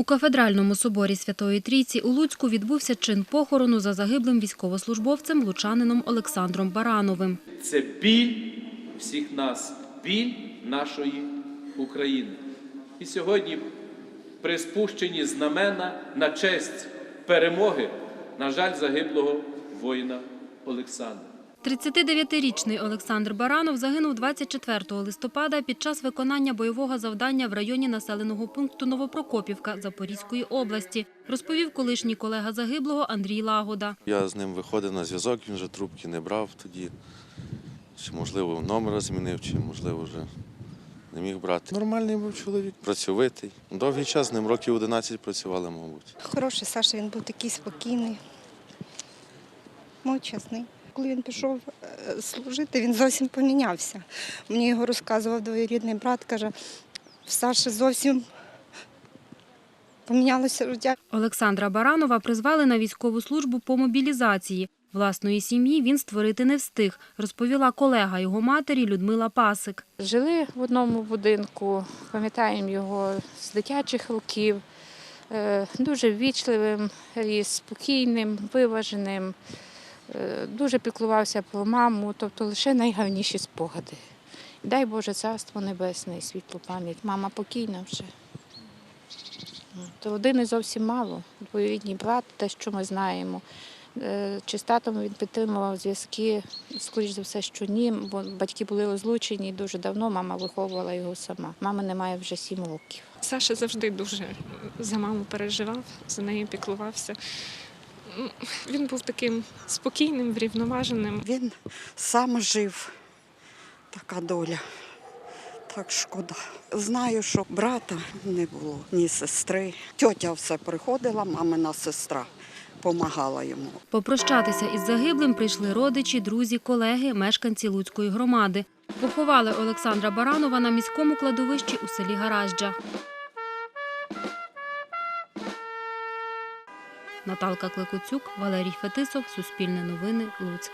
У кафедральному соборі Святої Трійці у Луцьку відбувся чин похорону за загиблим військовослужбовцем лучанином Олександром Барановим. Це біль всіх нас, біль нашої України. І сьогодні при спущенні знамена на честь перемоги, на жаль, загиблого воїна Олександра. 39-річний Олександр Баранов загинув 24 листопада під час виконання бойового завдання в районі населеного пункту Новопрокопівка Запорізької області, розповів колишній колега загиблого Андрій Лагода. Я з ним виходив на зв'язок, він вже трубки не брав тоді. Чи, можливо, номера змінив, чи, можливо, вже не міг брати. Нормальний був чоловік, працьовитий. Довгий час з ним років 11 працювали, мабуть. Хороший Саша, він був такий спокійний, мовчасний. Коли він пішов е, служити, він зовсім помінявся. Мені його розказував двоюрідний брат, каже, в Саші зовсім помінялося життя. Олександра Баранова призвали на військову службу по мобілізації. Власної сім'ї він створити не встиг, розповіла колега його матері Людмила Пасик. Жили в одному будинку, пам'ятаємо його з дитячих років. Е, Дуже ввічливим, спокійним, виваженим, дуже піклувався про маму, тобто лише найгарніші спогади. Дай Боже царство небесне і світлу пам'ять. Мама покійна вже. Родини зовсім мало. Двоюрідний брат, те, що ми знаємо. Е, Чи з татом він підтримував зв'язки, скоріш за все, що ні, бо батьки були розлучені дуже давно, мама виховувала його сама. Мами немає вже сім років. Саша завжди дуже за маму переживав, за нею піклувався. Він був таким спокійним, врівноваженим. Він сам жив, така доля. Так шкода. Знаю, що брата не було, ні сестри. Тьотя все приходила, мамина сестра допомагала йому. Попрощатися із загиблим прийшли родичі, друзі, колеги, мешканці Луцької громади. Поховали Олександра Баранова на міському кладовищі у селі Гаражджа. Наталка Кликуцюк, Валерій Фетисов, Суспільне новини, Луцьк.